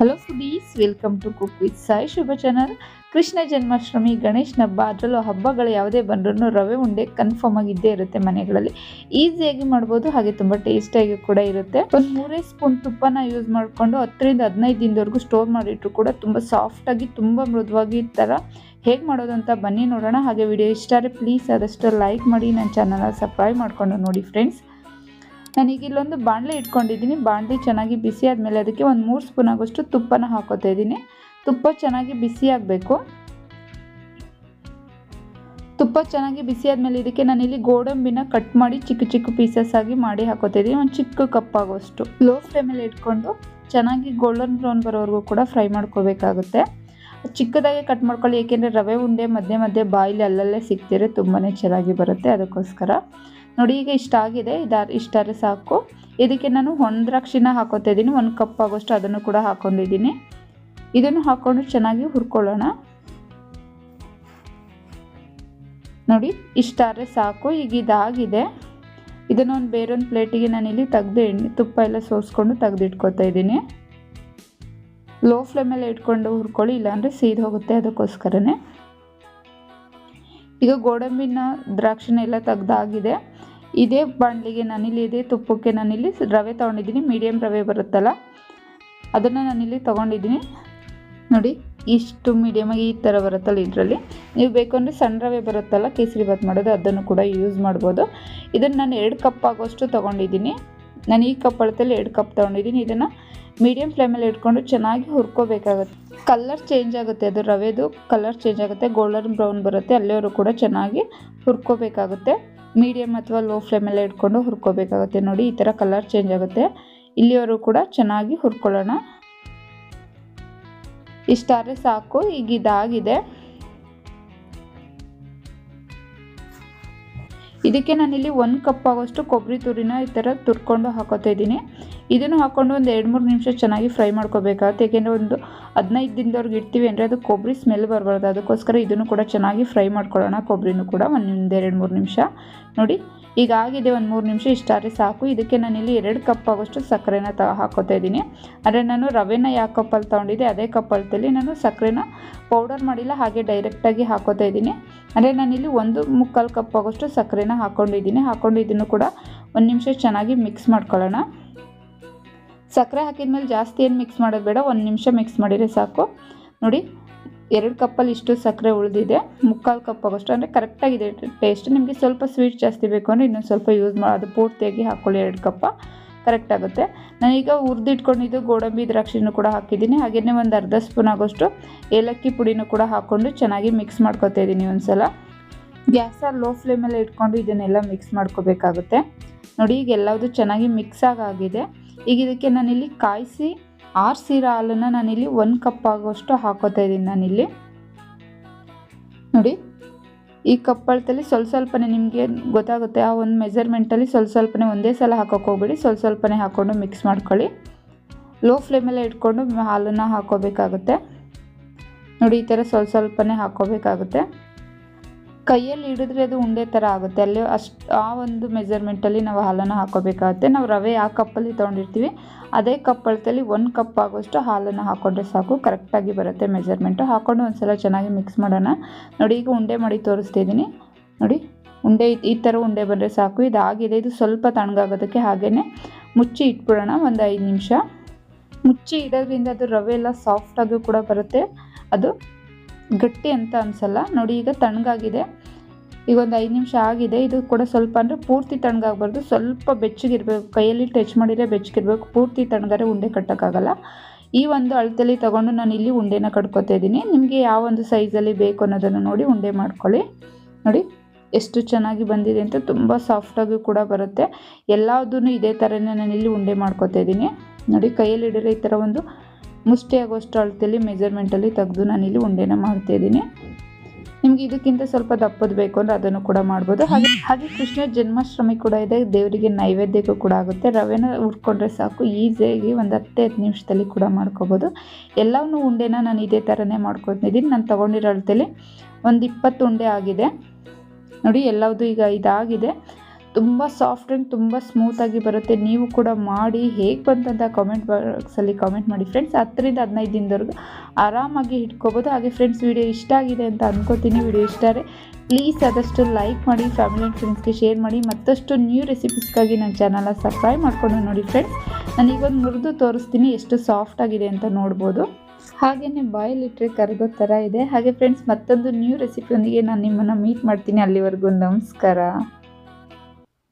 Hello foodies welcome to cook with Sai Shubha channel Krishna Janmashtami ಗಣೇಶನ ಹಬ್ಬ ಅದರಲ್ಲೂ ಹಬ್ಬಗಳು ಯಾವುದೇ ಬಂದ್ರೂ ರವೆ ಉಂಡೆ ಕನ್ಫರ್ಮ್ ಆಗಿದ್ದೇ ಇರುತ್ತೆ ಮನೆಗಳಲ್ಲಿ. ಈಸಿಯಾಗಿ ಮಾಡ್ಬೋದು, ಹಾಗೆ ತುಂಬ ಟೇಸ್ಟಿಯಾಗಿ ಕೂಡ ಇರುತ್ತೆ. ಒಂದು ಮೂರೇ ಸ್ಪೂನ್ ತುಪ್ಪನ ಯೂಸ್ ಮಾಡಿಕೊಂಡು ಹತ್ತರಿಂದ ಹದಿನೈದು ದಿನದವರೆಗೂ ಸ್ಟೋರ್ ಮಾಡಿಟ್ರು ಕೂಡ ತುಂಬ ಸಾಫ್ಟಾಗಿ ತುಂಬ ಮೃದುವಾಗಿ ಈ ಥರ ಹೇಗೆ ಮಾಡೋದು ಅಂತ ಬನ್ನಿ ನೋಡೋಣ. ಹಾಗೆ ವಿಡಿಯೋ ಇಷ್ಟ ಆದರೆ ಪ್ಲೀಸ್ ಆದಷ್ಟು ಲೈಕ್ ಮಾಡಿ, ನನ್ನ ಚಾನಲ್ನ ಸಬ್ಸ್ಕ್ರೈಬ್ ಮಾಡಿಕೊಂಡು ನೋಡಿ ಫ್ರೆಂಡ್ಸ್ ನಾನೀಗ ಇಲ್ಲೊಂದು ಬಾಣಲೆ ಇಟ್ಕೊಂಡಿದ್ದೀನಿ. ಬಾಣಲೆ ಚೆನ್ನಾಗಿ ಬಿಸಿ ಆದಮೇಲೆ ಅದಕ್ಕೆ ಒಂದು ಮೂರು ಸ್ಪೂನ್ ಆಗೋಷ್ಟು ತುಪ್ಪನ ಹಾಕೋತಾ ಇದ್ದೀನಿ. ತುಪ್ಪ ಚೆನ್ನಾಗಿ ಬಿಸಿ ಆಗಬೇಕು. ತುಪ್ಪ ಚೆನ್ನಾಗಿ ಬಿಸಿ ಆದಮೇಲೆ ಇದಕ್ಕೆ ನಾನಿಲ್ಲಿ ಗೋಡಂಬಿನ ಕಟ್ ಮಾಡಿ ಚಿಕ್ಕ ಚಿಕ್ಕ ಪೀಸಸ್ ಆಗಿ ಮಾಡಿ ಹಾಕೋತಾ ಒಂದು ಚಿಕ್ಕ ಕಪ್ ಆಗೋಷ್ಟು. ಲೋ ಫ್ಲೇಮಲ್ಲಿ ಇಟ್ಕೊಂಡು ಚೆನ್ನಾಗಿ ಗೋಲ್ಡನ್ ಬ್ರೌನ್ ಬರೋವರೆಗೂ ಕೂಡ ಫ್ರೈ ಮಾಡ್ಕೋಬೇಕಾಗುತ್ತೆ. ಚಿಕ್ಕದಾಗಿ ಕಟ್ ಮಾಡ್ಕೊಳ್ಳಿ. ಏಕೆಂದರೆ ರವೆ, ಉಂಡೆ, ಮಧ್ಯೆ ಮಧ್ಯೆ ಬಾಯಿಲಿ ಅಲ್ಲಲ್ಲೇ ಸಿಗ್ತಿರೆ ತುಂಬಾ ಚೆನ್ನಾಗಿ ಬರುತ್ತೆ. ಅದಕ್ಕೋಸ್ಕರ ನೋಡಿ, ಈಗ ಇಷ್ಟ ಆಗಿದೆ. ಇದಾ ಇಷ್ಟಾದ್ರೆ ಸಾಕು. ಇದಕ್ಕೆ ನಾನು ಹೊಂದ್ರಾಕ್ಷಿನ ಹಾಕೋತಾ ಇದ್ದೀನಿ. ಒಂದು ಕಪ್ ಆಗೋಷ್ಟು ಅದನ್ನು ಕೂಡ ಹಾಕೊಂಡಿದ್ದೀನಿ. ಇದನ್ನು ಹಾಕ್ಕೊಂಡು ಚೆನ್ನಾಗಿ ಹುರ್ಕೊಳ್ಳೋಣ. ನೋಡಿ ಇಷ್ಟಾದ್ರೆ ಸಾಕು. ಈಗ ಇದಾಗಿದೆ. ಇದನ್ನು ಒಂದು ಬೇರೊಂದು ಪ್ಲೇಟಿಗೆ ನಾನಿಲ್ಲಿ ತೆಗೆದು ಎಣ್ಣೆ, ತುಪ್ಪ ಎಲ್ಲ ಸೋಸ್ಕೊಂಡು ತೆಗೆದಿಟ್ಕೊತಾ ಇದ್ದೀನಿ. ಲೋ ಫ್ಲೇಮಲ್ಲಿ ಇಟ್ಕೊಂಡು ಹುರ್ಕೊಳ್ಳಿ, ಇಲ್ಲಾಂದರೆ ಸೀದ್ ಹೋಗುತ್ತೆ ಅದಕ್ಕೋಸ್ಕರನೇ. ಈಗ ಗೋಡಂಬಿನ ದ್ರಾಕ್ಷಿನ ಎಲ್ಲ ತೆಗ್ದಾಗಿದೆ. ಇದೇ ಬಾಣಲಿಗೆ ನಾನಿಲ್ಲಿ, ಇದೇ ತುಪ್ಪಕ್ಕೆ ನಾನಿಲ್ಲಿ ರವೆ ತೊಗೊಂಡಿದ್ದೀನಿ. ಮೀಡಿಯಮ್ ರವೆ ಬರುತ್ತಲ್ಲ, ಅದನ್ನು ನಾನಿಲ್ಲಿ ತೊಗೊಂಡಿದ್ದೀನಿ. ನೋಡಿ, ಇಷ್ಟು ಮೀಡಿಯಮಾಗಿ ಈ ಥರ ಬರುತ್ತಲ್ಲ ಇದರಲ್ಲಿ. ನೀವು ಬೇಕು ಅಂದರೆ ಸಣ್ಣ ರವೆ ಬರುತ್ತಲ್ಲ, ಕೇಸರಿ ಭಾತ್ ಮಾಡೋದು, ಅದನ್ನು ಕೂಡ ಯೂಸ್ ಮಾಡ್ಬೋದು. ಇದನ್ನು ನಾನು ಎರಡು ಕಪ್ ಆಗೋಷ್ಟು ತೊಗೊಂಡಿದ್ದೀನಿ. ನಾನು ಈ ಕಪ್ ಅಳತಲ್ಲಿ ಎರಡು ಕಪ್ ತೊಗೊಂಡಿದ್ದೀನಿ. ಇದನ್ನು ಮೀಡಿಯಮ್ ಫ್ಲೇಮಲ್ಲಿ ಇಟ್ಕೊಂಡು ಚೆನ್ನಾಗಿ ಹುರ್ಕೋಬೇಕಾಗುತ್ತೆ. ಕಲರ್ ಚೇಂಜ್ ಆಗುತ್ತೆ ಅದು ರವೆದು ಕಲರ್ ಚೇಂಜ್ ಆಗುತ್ತೆ. ಗೋಲ್ಡನ್ ಬ್ರೌನ್ ಬರುತ್ತೆ ಅಲ್ಲಿಯವರು ಕೂಡ ಚೆನ್ನಾಗಿ ಹುರ್ಕೋಬೇಕಾಗುತ್ತೆ. ಮೀಡಿಯಮ್ ಅಥವಾ ಲೋ ಫ್ಲೇಮಲ್ಲೇ ಇಟ್ಕೊಂಡು ಹುರ್ಕೋಬೇಕಾಗುತ್ತೆ. ನೋಡಿ, ಈ ಥರ ಕಲರ್ ಚೇಂಜ್ ಆಗುತ್ತೆ. ಇಲ್ಲಿಯವರು ಕೂಡ ಚೆನ್ನಾಗಿ ಹುರ್ಕೊಳ್ಳೋಣ. ಇಷ್ಟಾದರೆ ಸಾಕು, ಈಗ ಇದಾಗಿದೆ. ಇದಕ್ಕೆ ನಾನಿಲ್ಲಿ ಒಂದು ಕಪ್ ಆಗೋಷ್ಟು ಕೊಬ್ಬರಿ ತುರಿನ ಈ ಥರ ತುರ್ಕೊಂಡು ಹಾಕೋತಾ ಇದನ್ನು ಹಾಕ್ಕೊಂಡು ಒಂದು ಎರಡು ಮೂರು ನಿಮಿಷ ಚೆನ್ನಾಗಿ ಫ್ರೈ ಮಾಡ್ಕೋಬೇಕಾಗುತ್ತೆ. ಏಕೆಂದರೆ ಒಂದು ಹದಿನೈದು ದಿನದವ್ರಿಗೆ ಇಡ್ತೀವಿ ಅಂದರೆ ಅದು ಕೊಬ್ಬರಿ ಸ್ಮೆಲ್ ಬರಬಾರ್ದು. ಅದಕ್ಕೋಸ್ಕರ ಇದನ್ನು ಕೂಡ ಚೆನ್ನಾಗಿ ಫ್ರೈ ಮಾಡ್ಕೊಳ್ಳೋಣ ಕೊಬ್ಬರಿನೂ ಕೂಡ ಒಂದು ಎರಡು ಮೂರು ನಿಮಿಷ. ನೋಡಿ, ಈಗ ಆಗಿದೆ ಒಂದು ಮೂರು ನಿಮಿಷ ಇಷ್ಟಾದ್ರೆ ಸಾಕು. ಇದಕ್ಕೆ ನಾನಿಲ್ಲಿ ಎರಡು ಕಪ್ ಆಗೋಷ್ಟು ಸಕ್ಕರೆನ ತ, ಹಾಕೋತಾ ಇದ್ದೀನಿ. ಅಂದರೆ ನಾನು ರವೆನ ಯಾವ ಕಪ್ಪಲ್ಲಿ ತೊಗೊಂಡಿದ್ದೆ, ಅದೇ ಕಪ್ ಅಳತೆಯಲ್ಲಿ ನಾನು ಸಕ್ಕರೆನ ಪೌಡರ್ ಮಾಡಿಲ್ಲ, ಹಾಗೆ ಡೈರೆಕ್ಟಾಗಿ ಹಾಕೋತಾ ಇದ್ದೀನಿ. ಅಂದರೆ ನಾನಿಲ್ಲಿ ಒಂದು ಮುಕ್ಕಾಲು ಕಪ್ ಆಗೋಷ್ಟು ಸಕ್ಕರೆನ ಹಾಕ್ಕೊಂಡಿದ್ದೀನಿ ಹಾಕ್ಕೊಂಡು ಇದನ್ನು ಕೂಡ ಒಂದು ನಿಮಿಷ ಚೆನ್ನಾಗಿ ಮಿಕ್ಸ್ ಮಾಡ್ಕೊಳ್ಳೋಣ. ಸಕ್ಕರೆ ಹಾಕಿದ್ಮೇಲೆ ಜಾಸ್ತಿ ಏನು ಮಿಕ್ಸ್ ಮಾಡೋದು ಬೇಡ, ಒಂದು ನಿಮಿಷ ಮಿಕ್ಸ್ ಮಾಡಿದರೆ ಸಾಕು. ನೋಡಿ, ಎರಡು ಕಪ್ಪಲ್ಲಿ ಇಷ್ಟು ಸಕ್ಕರೆ ಉಳಿದಿದೆ. ಮುಕ್ಕಾಲು ಕಪ್ ಆಗೋಷ್ಟು, ಅಂದರೆ ಕರೆಕ್ಟಾಗಿದೆ ಟೇಸ್ಟ್ ನಿಮಗೆ ಸ್ವಲ್ಪ ಸ್ವೀಟ್ ಜಾಸ್ತಿ ಬೇಕು ಅಂದರೆ ಇನ್ನೊಂದು ಸ್ವಲ್ಪ ಯೂಸ್ ಮಾಡಿ ಅದು ಪೂರ್ತಿಯಾಗಿ ಹಾಕ್ಕೊಳ್ಳಿ ಎರಡು ಕಪ್ಪ. ಕರೆಕ್ಟ್ ಆಗುತ್ತೆ. ನಾನೀಗ ಹುರಿದಿಟ್ಕೊಂಡಿದ್ದು ಗೋಡಂಬಿ, ದ್ರಾಕ್ಷಿನೂ ಕೂಡ ಹಾಕಿದ್ದೀನಿ. ಹಾಗೆಯೇ ಒಂದು ಅರ್ಧ ಸ್ಪೂನ್ ಆಗೋಷ್ಟು ಏಲಕ್ಕಿ ಪುಡಿನೂ ಕೂಡ ಹಾಕ್ಕೊಂಡು ಚೆನ್ನಾಗಿ ಮಿಕ್ಸ್ ಮಾಡ್ಕೊತಾ ಇದ್ದೀನಿ ಒಂದು ಸಲ ಗ್ಯಾಸಲ್ಲಿ ಲೋ ಫ್ಲೇಮಲ್ಲಿ ಇಟ್ಕೊಂಡು ಇದನ್ನೆಲ್ಲ ಮಿಕ್ಸ್ ಮಾಡ್ಕೋಬೇಕಾಗುತ್ತೆ. ನೋಡಿ, ಈಗ ಎಲ್ಲವುದು ಚೆನ್ನಾಗಿ ಮಿಕ್ಸ್ ಆಗಿದೆ ಈಗ ಇದಕ್ಕೆ ನಾನಿಲ್ಲಿ ಕಾಯಿಸಿ ಆರಿಸಿರೋ ಹಾಲನ್ನು ನಾನಿಲ್ಲಿ ಒಂದು ಕಪ್ ಆಗೋಷ್ಟು ಹಾಕೋತಾ ಇದ್ದೀನಿ ನಾನಿಲ್ಲಿ. ನೋಡಿ, ಈ ಕಪ್ ಅಳತಲ್ಲಿ ಸ್ವಲ್ಪ ಸ್ವಲ್ಪನೇ ನಿಮಗೆ ಗೊತ್ತಾಗುತ್ತೆ, ಆ ಒಂದು ಮೆಜರ್ಮೆಂಟಲ್ಲಿ ಸ್ವಲ್ಪ ಸ್ವಲ್ಪನೇ ಒಂದೇ ಸಲ ಹಾಕೋಕೆ ಹೋಗ್ಬಿಡಿ, ಸ್ವಲ್ಪ ಸ್ವಲ್ಪನೇ ಹಾಕ್ಕೊಂಡು ಮಿಕ್ಸ್ ಮಾಡ್ಕೊಳ್ಳಿ. ಲೋ ಫ್ಲೇಮಲ್ಲೇ ಇಟ್ಕೊಂಡು ಹಾಲನ್ನು ಹಾಕೋಬೇಕಾಗುತ್ತೆ. ನೋಡಿ, ಈ ಥರ ಸ್ವಲ್ಪ ಸ್ವಲ್ಪನೇ ಹಾಕೋಬೇಕಾಗುತ್ತೆ. ಕೈಯಲ್ಲಿ ಹಿಡಿದ್ರೆ ಅದು ಉಂಡೆ ಥರ ಆಗುತ್ತೆ. ಅಲ್ಲಿ ಅಷ್ಟು, ಆ ಒಂದು ಮೆಜರ್ಮೆಂಟಲ್ಲಿ ನಾವು ಹಾಲನ್ನು ಹಾಕೋಬೇಕಾಗುತ್ತೆ. ನಾವು ರವೆ ಆ ಕಪ್ಪಲ್ಲಿ ತೊಗೊಂಡಿರ್ತೀವಿ. ಅದೇ ಕಪ್ ಅಳತಲ್ಲಿ ಒಂದು ಕಪ್ ಆಗೋಷ್ಟು ಹಾಲನ್ನು ಹಾಕ್ಕೊಂಡ್ರೆ ಸಾಕು. ಕರೆಕ್ಟಾಗಿ ಬರುತ್ತೆ ಮೆಜರ್ಮೆಂಟು ಹಾಕ್ಕೊಂಡು ಒಂದು ಸಲ ಚೆನ್ನಾಗಿ ಮಿಕ್ಸ್ ಮಾಡೋಣ. ನೋಡಿ, ಈಗ ಉಂಡೆ ಮಾಡಿ ತೋರಿಸ್ತಿದ್ದೀನಿ ನೋಡಿ, ಉಂಡೆ ಈ ಥರ ಉಂಡೆ ಬಂದರೆ ಸಾಕು. ಇದಾಗಿದೆ. ಇದು ಸ್ವಲ್ಪ ತಣ್ಣಗಾಗೋದಕ್ಕೆ ಹಾಗೆಯೇ ಮುಚ್ಚಿ ಇಟ್ಬಿಡೋಣ ಒಂದು ಐದು ನಿಮಿಷ. ಮುಚ್ಚಿ ಇಡೋದ್ರಿಂದ ಅದು ರವೆ ಎಲ್ಲ ಸಾಫ್ಟಾಗೂ ಕೂಡ ಬರುತ್ತೆ. ಅದು ಗಟ್ಟಿ ಅಂತ ಅನಿಸಲ್ಲ. ನೋಡಿ, ಈಗ ತಣ್ಣಗಾಗಿದೆ. ಈಗ ಒಂದು ಐದು ನಿಮಿಷ ಆಗಿದೆ. ಇದು ಕೂಡ ಸ್ವಲ್ಪ ಅಂದರೆ ಪೂರ್ತಿ ತಣ್ಣಗಾಗಬಾರ್ದು. ಸ್ವಲ್ಪ ಬೆಚ್ಚಗಿರಬೇಕು. ಕೈಯಲ್ಲಿ ಟಚ್ ಮಾಡಿದರೆ ಬೆಚ್ಚಗಿರಬೇಕು. ಪೂರ್ತಿ ತಣ್ಣಗಾರೆ ಉಂಡೆ ಕಟ್ಟೋಕ್ಕಾಗಲ್ಲ. ಈ ಒಂದು ಅಳತೆಯಲ್ಲಿ ತೊಗೊಂಡು ನಾನು ಇಲ್ಲಿ ಉಂಡೆನ ಕಟ್ಕೋತಾ ಇದ್ದೀನಿ. ನಿಮಗೆ ಯಾವ ಒಂದು ಸೈಜಲ್ಲಿ ಬೇಕು ಅನ್ನೋದನ್ನು ನೋಡಿ ಉಂಡೆ ಮಾಡ್ಕೊಳ್ಳಿ. ನೋಡಿ, ಎಷ್ಟು ಚೆನ್ನಾಗಿ ಬಂದಿದೆ ಅಂತ ತುಂಬ ಸಾಫ್ಟಾಗಿ ಕೂಡ ಬರುತ್ತೆ. ಎಲ್ಲದೂ ಇದೇ ಥರನೇ ನಾನು ಇಲ್ಲಿ ಉಂಡೆ ಮಾಡ್ಕೋತಾ ಇದ್ದೀನಿ. ನೋಡಿ, ಕೈಯಲ್ಲಿ ಹಿಡಿದ್ರೆ ಈ ಥರ ಒಂದು ಮುಷ್ಟಿ ಆಗೋಷ್ಟು ಅಳತೆಯಲ್ಲಿ ಮೆಜರ್ಮೆಂಟಲ್ಲಿ ತೆಗೆದು ಇಲ್ಲಿ ಉಂಡೆನ ಮಾಡ್ತಾಯಿದ್ದೀನಿ ನಿಮಗೆ ಇದಕ್ಕಿಂತ ಸ್ವಲ್ಪ ದಪ್ಪದ ಬೇಕು ಅಂದರೆ ಅದನ್ನು ಕೂಡ ಮಾಡ್ಬೋದು. ಹಾಗೆ ಹಾಗೆ ಕೃಷ್ಣ ಜನ್ಮಾಷ್ಟಮಿ ಕೂಡ ಇದೆ. ದೇವರಿಗೆ ನೈವೇದ್ಯಕ್ಕೂ ಕೂಡ ಆಗುತ್ತೆ. ರವೆನ ಹುರ್ಕೊಂಡ್ರೆ ಸಾಕು. ಈಸಿಯಾಗಿ ಒಂದು ಹತ್ತೇ ಹತ್ತು ನಿಮಿಷದಲ್ಲಿ ಕೂಡ ಮಾಡ್ಕೋಬೋದು. ಎಲ್ಲವನ್ನೂ ಉಂಡೆನ ನಾನು ಇದೇ ಥರನೇ ಮಾಡ್ಕೊತಿದ್ದೀನಿ ನಾನು ತಗೊಂಡಿರೋ ಅಳತೆಯಲ್ಲಿ ಒಂದು ಇಪ್ಪತ್ತು ಉಂಡೆ ಆಗಿದೆ. ನೋಡಿ ಎಲ್ಲವುದು ಈಗ ಇದಾಗಿದೆ. ತುಂಬ ಸಾಫ್ಟ್ ಆ್ಯಂಡ್ ತುಂಬ ಸ್ಮೂತಾಗಿ ಬರುತ್ತೆ. ನೀವು ಕೂಡ ಮಾಡಿ ಹೇಗೆ ಬಂತಂತ ಕಾಮೆಂಟ್ ಬಾಕ್ಸಲ್ಲಿ ಕಾಮೆಂಟ್ ಮಾಡಿ ಫ್ರೆಂಡ್ಸ್ ಹತ್ತರಿಂದ ಹದಿನೈದು ದಿನದವರೆಗೂ ಆರಾಮಾಗಿ ಇಟ್ಕೋಬೋದು. ಹಾಗೆ ಫ್ರೆಂಡ್ಸ್ ವಿಡಿಯೋ ಇಷ್ಟ ಆಗಿದೆ ಅಂತ ಅಂದ್ಕೋತೀನಿ ವಿಡಿಯೋ ಇಷ್ಟ ಆದರೆ ಪ್ಲೀಸ್ ಆದಷ್ಟು ಲೈಕ್ ಮಾಡಿ ಫ್ಯಾಮಿಲಿ ಆ್ಯಂಡ್ ಫ್ರೆಂಡ್ಸ್ಗೆ ಶೇರ್ ಮಾಡಿ. ಮತ್ತಷ್ಟು ನ್ಯೂ ರೆಸಿಪೀಸ್ಗಾಗಿ ನನ್ನ ಚಾನಲ್ನ ಸಬ್ಸ್ಕ್ರೈಬ್ ಮಾಡ್ಕೊಂಡು ನೋಡಿ ಫ್ರೆಂಡ್ಸ್ ನಾನು ಈಗೊಂದು ಮುರಿದು ತೋರಿಸ್ತೀನಿ ಎಷ್ಟು ಸಾಫ್ಟ್ ಆಗಿದೆ ಅಂತ ನೋಡ್ಬೋದು. ಹಾಗೆಯೇ ಬಾಯಲ್ಲಿಟ್ಟರೆ ಕರಗೋ ಥರ ಇದೆ. ಹಾಗೆ ಫ್ರೆಂಡ್ಸ್ ಮತ್ತೊಂದು ನ್ಯೂ ರೆಸಿಪಿಯೊಂದಿಗೆ ನಾನು ನಿಮ್ಮನ್ನು ಮೀಟ್ ಮಾಡ್ತೀನಿ. ಅಲ್ಲಿವರೆಗೂ ನಮಸ್ಕಾರ.